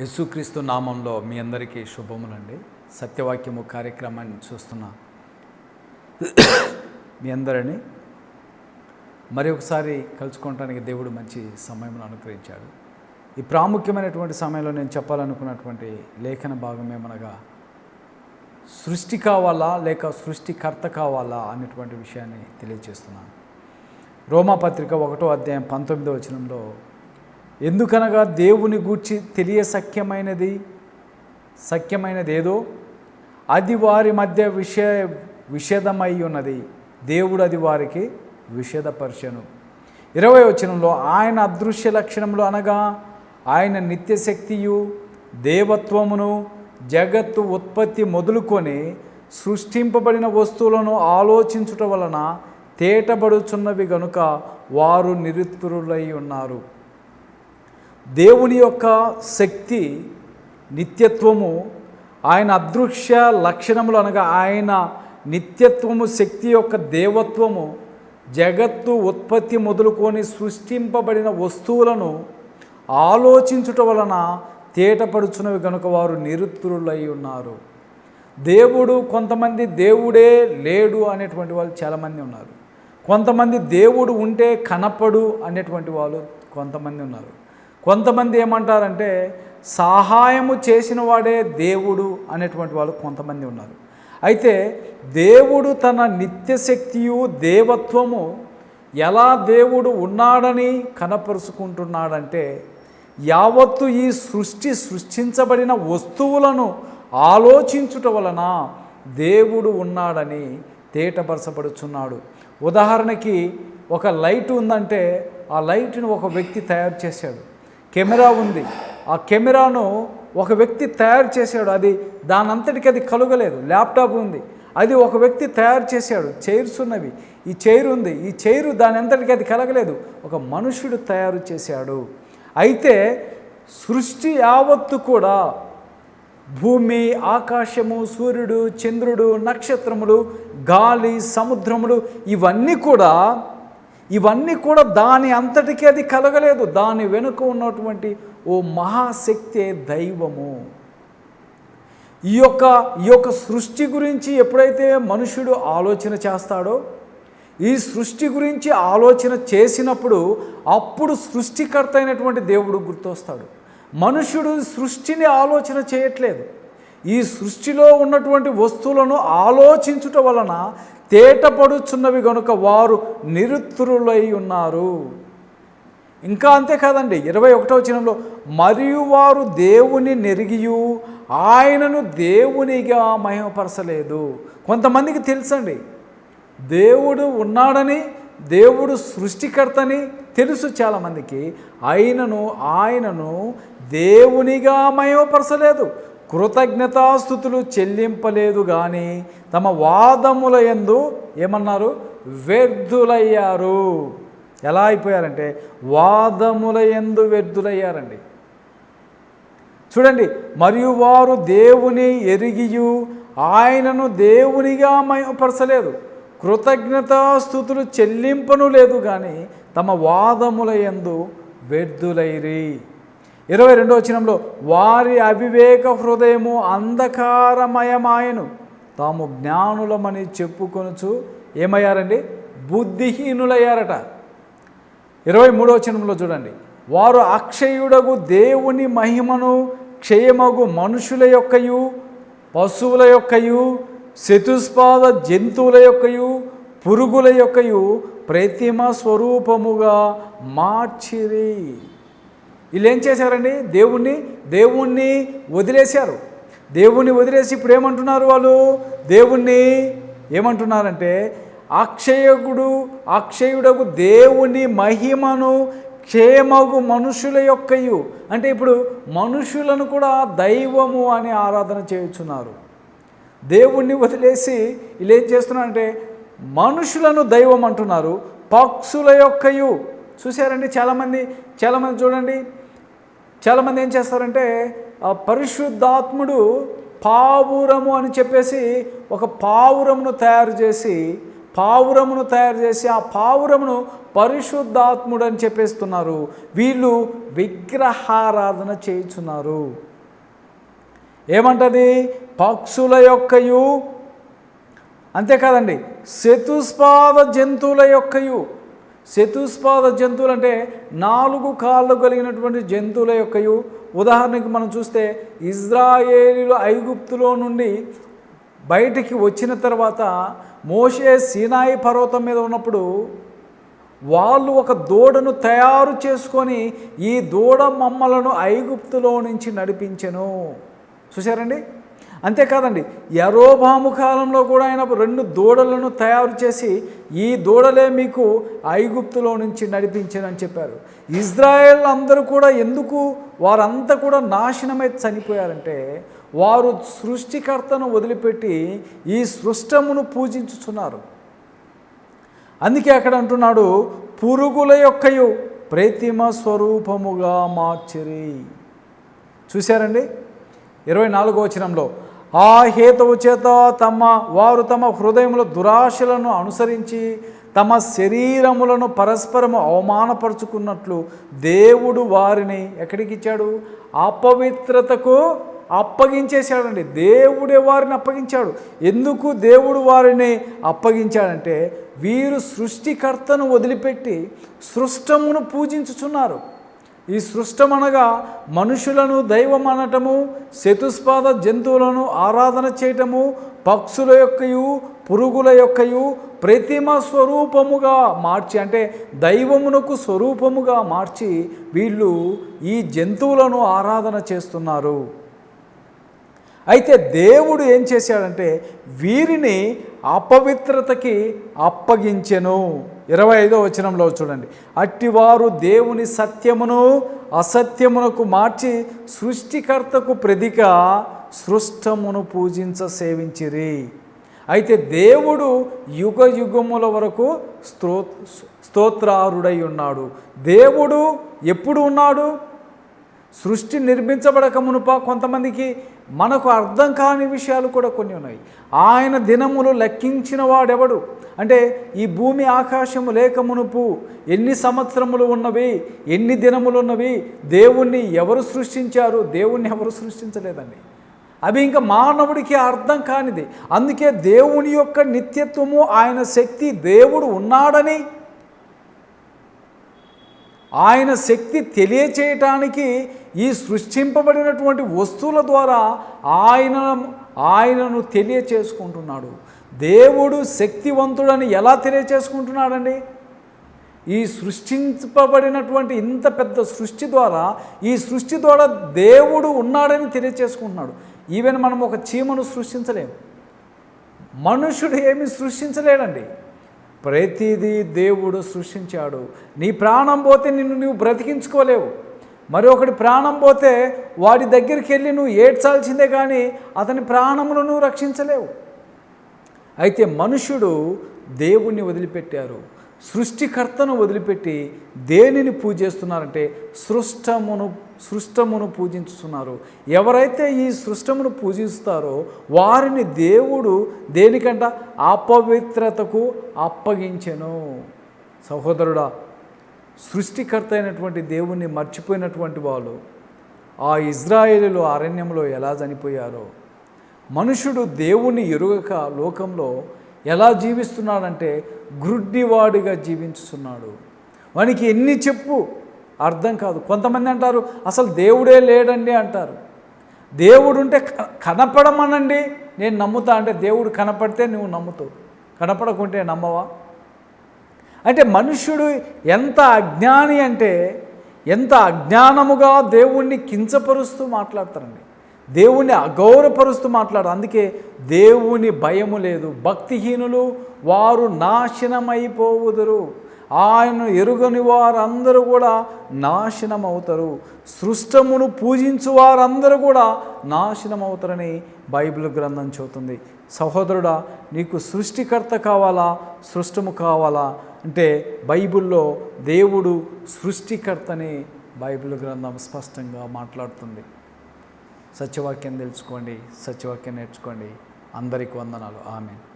యేసుక్రీస్తు నామంలో మీ అందరికీ శుభములండి. సత్యవాక్యము కార్యక్రమాన్ని చూస్తున్న మీ అందరినీ మరి ఒకసారి కలుసుకోవటానికి దేవుడు మంచి సమయం అనుగ్రహించాడు. ఈ ప్రాముఖ్యమైనటువంటి సమయంలో నేను చెప్పాలనుకున్నటువంటి లేఖన భాగం ఏమనగా సృష్టి కావాలా లేక సృష్టికర్త కావాలా అనేటువంటి విషయాన్ని తెలియజేస్తున్నాను. రోమాపత్రిక ఒకటో అధ్యాయం పంతొమ్మిదో వచనంలో ఎందుకనగా దేవుని గూర్చి తెలియ సఖ్యమైనది సఖ్యమైనది ఏదో అది వారి మధ్య విషయ విషేదమై ఉన్నది దేవుడు అది వారికి విషేదపరచను. ఇరవై వచనంలో ఆయన అదృశ్య లక్షణములు అనగా ఆయన నిత్యశక్తియు దేవత్వమును జగత్తు ఉత్పత్తి మొదలుకొని సృష్టింపబడిన వస్తువులను ఆలోచించుట వలన తేటబడుచున్నవి గనుక వారు నిరుత్తురులై ఉన్నారు. దేవుని యొక్క శక్తి నిత్యత్వము ఆయన అదృశ్య లక్షణములు అనగా ఆయన నిత్యత్వము శక్తి యొక్క దేవత్వము జగత్తు ఉత్పత్తి మొదలుకొని సృష్టింపబడిన వస్తువులను ఆలోచించుట వలన తేటపడుచున్నవి కనుక వారు నిరుత్తులై ఉన్నారు. దేవుడు కొంతమంది దేవుడే లేడు అనేటువంటి వాళ్ళు చాలామంది ఉన్నారు. కొంతమంది దేవుడు ఉంటే కనపడు అనేటువంటి వాళ్ళు కొంతమంది ఉన్నారు. కొంతమంది ఏమంటారంటే సహాయము చేసిన వాడే దేవుడు అనేటువంటి వాళ్ళు కొంతమంది ఉన్నారు. అయితే దేవుడు తన నిత్యశక్తియు దేవత్వము ఎలా దేవుడు ఉన్నాడని కనపరుచుకుంటున్నాడంటే యావత్తు ఈ సృష్టి సృష్టించబడిన వస్తువులను ఆలోచించుట వలన దేవుడు ఉన్నాడని తేటపరచబడుచున్నాడు. ఉదాహరణకి ఒక లైట్ ఉందంటే ఆ లైట్ను ఒక వ్యక్తి తయారు చేశాడు. కెమెరా ఉంది. ఆ కెమెరాను ఒక వ్యక్తి తయారు చేశాడు. అది దానంతటికి అది కలుగలేదు. ల్యాప్టాప్ ఉంది. అది ఒక వ్యక్తి తయారు చేశాడు. చైర్స్ ఉన్నవి. ఈ చైర్ ఉంది. ఈ చైరు దాని అంతటికి అది కలగలేదు. ఒక మనుషుడు తయారు చేశాడు. అయితే సృష్టి యావత్తు కూడా భూమి ఆకాశము సూర్యుడు చంద్రుడు నక్షత్రములు గాలి సముద్రములు ఇవన్నీ కూడా ఇవన్నీ కూడా దాని అంతటికి అది కలగలేదు. దాని వెనుక ఉన్నటువంటి ఓ మహాశక్తే దైవము. ఈ యొక్క ఈ యొక్క సృష్టి గురించి ఎప్పుడైతే మనుషుడు ఆలోచన చేస్తాడో ఈ సృష్టి గురించి ఆలోచన చేసినప్పుడు అప్పుడు సృష్టికర్త అయినటువంటి దేవుడు గుర్తొస్తాడు. మనుషుడు సృష్టిని ఆలోచన చేయట్లేదు. ఈ సృష్టిలో ఉన్నటువంటి వస్తువులను ఆలోచించుట వలన తేటపడుచున్నవి గనుక వారు నిరుత్తురులై ఉన్నారు. ఇంకా అంతేకాదండి ఇరవై ఒకటో వచనంలో మరియు వారు దేవుని నెరిగియు ఆయనను దేవునిగా మహిమపరచలేదు. కొంతమందికి తెలుసండి దేవుడు ఉన్నాడని దేవుడు సృష్టికర్తని తెలుసు చాలామందికి ఆయనను ఆయనను దేవునిగా మహిమపరచలేదు. కృతజ్ఞతాస్థుతులు చెల్లింపలేదు కానీ తమ వాదముల ఎందు ఏమన్నారు? వ్యర్థులయ్యారు. ఎలా అయిపోయారంటే వాదముల ఎందు వ్యర్థులయ్యారండి. చూడండి మరియు వారు దేవుని ఎరిగియు ఆయనను దేవునిగా మయపరచలేదు. కృతజ్ఞతాస్థుతులు చెల్లింపను లేదు కానీ తమ వాదముల ఎందు వ్యర్థులైరి. ఇరవై రెండో వచనంలో వారి అవివేక హృదయము అంధకారమయమాయను. తాము జ్ఞానులమని చెప్పుకొనుచు ఏమయ్యారండి? బుద్ధిహీనులయ్యారట. ఇరవై మూడో వచనంలో చూడండి వారు అక్షయుడగు దేవుని మహిమను క్షయమగు మనుషుల యొక్కయు పశువుల యొక్కయు శతుస్పాద జంతువుల యొక్కయు పురుగుల యొక్కయు ప్రతిమ స్వరూపముగా మార్చిరి. వీళ్ళు ఏం చేశారండి? దేవుణ్ణి దేవుణ్ణి వదిలేశారు. దేవుణ్ణి వదిలేసి ఇప్పుడు ఏమంటున్నారు వాళ్ళు? దేవుణ్ణి ఏమంటున్నారంటే అక్షయకుడు అక్షయుడకు దేవుని మహిమను క్షేమగు మనుషుల యొక్కయు. అంటే ఇప్పుడు మనుషులను కూడా దైవము అని ఆరాధన చేయుచున్నారు. దేవుణ్ణి వదిలేసి వీళ్ళు ఏం చేస్తున్నారంటే మనుషులను దైవం అంటున్నారు పక్షుల యొక్కయు. చూశారండి చాలామంది చాలామంది చూడండి. చాలామంది ఏం చేస్తారంటే ఆ పరిశుద్ధాత్ముడు పావురము అని చెప్పేసి ఒక పావురమును తయారు చేసి పావురమును తయారు చేసి ఆ పావురమును పరిశుద్ధాత్ముడు అని చెప్పేస్తున్నారు. వీళ్ళు విగ్రహారాధన చేయుచున్నారు. ఏమంటది? పక్షుల యొక్కయు. అంతేకాదండి శతుస్పాద జంతువుల యొక్కయు. శతుస్పాద జంతువులు అంటే నాలుగు కాళ్ళు కలిగినటువంటి జంతువుల యొక్కయు. ఉదాహరణకి మనం చూస్తే ఇజ్రాయేలీలు ఐగుప్తులో నుండి బయటికి వచ్చిన తర్వాత మోషే సీనాయి పర్వతం మీద ఉన్నప్పుడు వాళ్ళు ఒక దూడను తయారు చేసుకొని ఈ దూడ మమ్మలను ఐగుప్తులో నుంచి నడిపించెను. చూశారండి? అంతేకాదండి యరోబాము కాలంలో కూడా ఆయన రెండు దూడలను తయారు చేసి ఈ దూడలే మీకు ఐగుప్తులో నుంచి నడిపించానని చెప్పారు. ఇజ్రాయెల్ అందరూ కూడా ఎందుకు వారంతా కూడా నాశనమై చనిపోయారంటే వారు సృష్టికర్తను వదిలిపెట్టి ఈ సృష్టమును పూజించుచున్నారు. అందుకే అక్కడ అంటున్నాడు పురుగుల యొక్కయు ప్రతిమ స్వరూపముగా మార్చిరి. చూశారండి? ఇరవై నాలుగో వచనంలో ఆ హేతువు చేత తమ వారు తమ హృదయముల దురాశలను అనుసరించి తమ శరీరములను పరస్పరము అవమానపరుచుకున్నట్లు దేవుడు వారిని ఎక్కడికి ఇచ్చాడు? అపవిత్రతకు అప్పగించేశాడండి. దేవుడే వారిని అప్పగించాడు. ఎందుకు దేవుడు వారిని అప్పగించాడంటే వీరు సృష్టికర్తను వదిలిపెట్టి సృష్టమును పూజించుచున్నారు. ఈ సృష్టమనగా మనుషులను దైవం అనటము చతుస్పాద జంతువులను ఆరాధన చేయటము పక్షుల యొక్కయు పురుగుల యొక్కయు ప్రతిమ స్వరూపముగా మార్చి అంటే దైవమునకు స్వరూపముగా మార్చి వీళ్ళు ఈ జంతువులను ఆరాధన చేస్తున్నారు. అయితే దేవుడు ఏం చేశాడంటే వీరిని అపవిత్రతకి అప్పగించెను. ఇరవై ఐదో వచనంలో చూడండి. అట్టివారు దేవుని సత్యమును అసత్యమునకు మార్చి సృష్టికర్తకు ప్రతిక సృష్టమును పూజించ సేవించిరి. అయితే దేవుడు యుగ యుగముల వరకు స్త్రో స్తోత్రారుడై ఉన్నాడు. దేవుడు ఎప్పుడు ఉన్నాడు? సృష్టి నిర్మించబడక మునుప కొంతమందికి మనకు అర్థం కాని విషయాలు కూడా కొన్ని ఉన్నాయి. ఆయన దినములు లెక్కించిన వాడెవడు? అంటే ఈ భూమి ఆకాశము లేక మునుపు ఎన్ని సంవత్సరములు ఉన్నవి ఎన్ని దినములు ఉన్నవి దేవుణ్ణి ఎవరు సృష్టించారు దేవుణ్ణి ఎవరు సృష్టించలేదండి అవి ఇంకా మానవుడికి అర్థం కానిది. అందుకే దేవుని యొక్క నిత్యత్వము ఆయన శక్తి దేవుడు ఉన్నాడని ఆయన శక్తి తెలియచేయటానికి ఈ సృష్టింపబడినటువంటి వస్తువుల ద్వారా ఆయన ఆయనను తెలియచేసుకుంటున్నాడు. దేవుడు శక్తివంతుడని ఎలా తెలియచేసుకుంటున్నాడండి? ఈ సృష్టింపబడినటువంటి ఇంత పెద్ద సృష్టి ద్వారా ఈ సృష్టి ద్వారా దేవుడు ఉన్నాడని తెలియచేసుకుంటున్నాడు. ఈవెన్ మనం ఒక చీమను సృష్టించలేము మనుషుడు ఏమి సృష్టించలేడండి. ప్రతిదీ దేవుడు సృష్టించాడు. నీ ప్రాణం పోతే నిన్ను నువ్వు బ్రతికించుకోలేవు. మరి ఒకటి ప్రాణం పోతే వాడి దగ్గరికి వెళ్ళి నువ్వు ఏడ్చాల్సిందే కానీ అతని ప్రాణమును నువ్వు రక్షించలేవు. అయితే మనుషుడు దేవుణ్ణి వదిలిపెట్టారు. సృష్టికర్తను వదిలిపెట్టి దేనిని పూజిస్తున్నారంటే సృష్టమును సృష్టమును పూజించుతున్నారు ఎవరైతే ఈ సృష్టమును పూజిస్తారో వారిని దేవుడు దేనికంట? అపవిత్రతకు అప్పగించెను. సహోదరుడా సృష్టికర్త అయినటువంటి దేవుణ్ణి మర్చిపోయినటువంటి వాళ్ళు ఆ ఇజ్రాయేలీలు అరణ్యంలో ఎలా చనిపోయారో మనుషుడు దేవుణ్ణి ఎరుగక లోకంలో ఎలా జీవిస్తున్నాడంటే గ్రుడ్డివాడిగా జీవించుతున్నాడు వానికి ఎన్ని చెప్పు? అర్థం కాదు. కొంతమంది అంటారు అసలు దేవుడే లేడండి అంటారు. దేవుడు ఉంటే కనపడమనండి నేను నమ్ముతా. అంటే దేవుడు కనపడితే నువ్వు నమ్ముతావు. కనపడకుంటే నమ్మవా? అంటే మనుష్యుడు ఎంత అజ్ఞాని అంటే ఎంత అజ్ఞానముగా దేవుణ్ణి కించపరుస్తూ మాట్లాడతారండి. దేవుణ్ణి అగౌరవపరుస్తూ మాట్లాడరు అందుకే దేవుని భయము లేదు. భక్తిహీనులు వారు నాశనమైపోవుదురు. ఆయన ఎరుగని వారందరూ కూడా నాశనం అవుతారు సృష్టమును పూజించు వారందరూ కూడా నాశనం అవుతారని బైబిల్ గ్రంథం చెబుతుంది. సహోదరుడా నీకు సృష్టికర్త కావాలా? సృష్టము కావాలా? అంటే బైబిల్లో దేవుడు సృష్టికర్తని బైబిల్ గ్రంథం స్పష్టంగా మాట్లాడుతుంది. సత్యవాక్యం తెలుసుకోండి సత్యవాక్యం నేర్చుకోండి. అందరికి వందనాలు. ఆమె